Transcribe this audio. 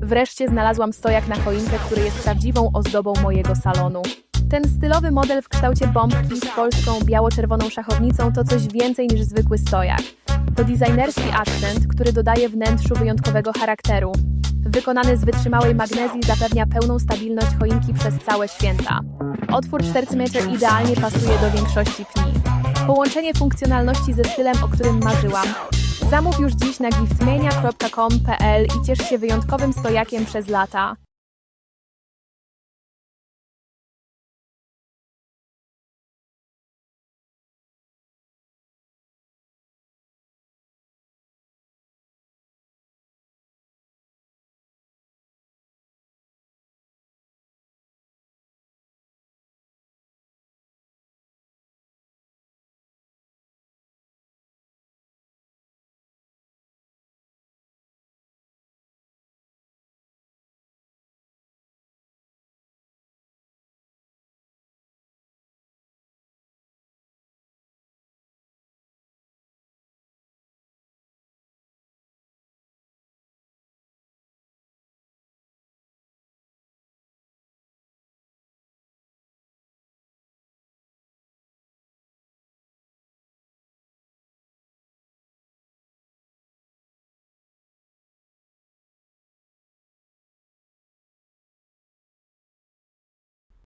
Wreszcie znalazłam stojak na choinkę, który jest prawdziwą ozdobą mojego salonu. Ten stylowy model w kształcie bombki z polską biało-czerwoną szachownicą to coś więcej niż zwykły stojak. To designerski akcent, który dodaje wnętrzu wyjątkowego charakteru. Wykonany z wytrzymałej magnezji zapewnia pełną stabilność choinki przez całe święta. Otwór 4 cm idealnie pasuje do większości pni. Połączenie funkcjonalności ze stylem, o którym marzyłam. Zamów już dziś na giftmania.com.pl i ciesz się wyjątkowym stojakiem przez lata.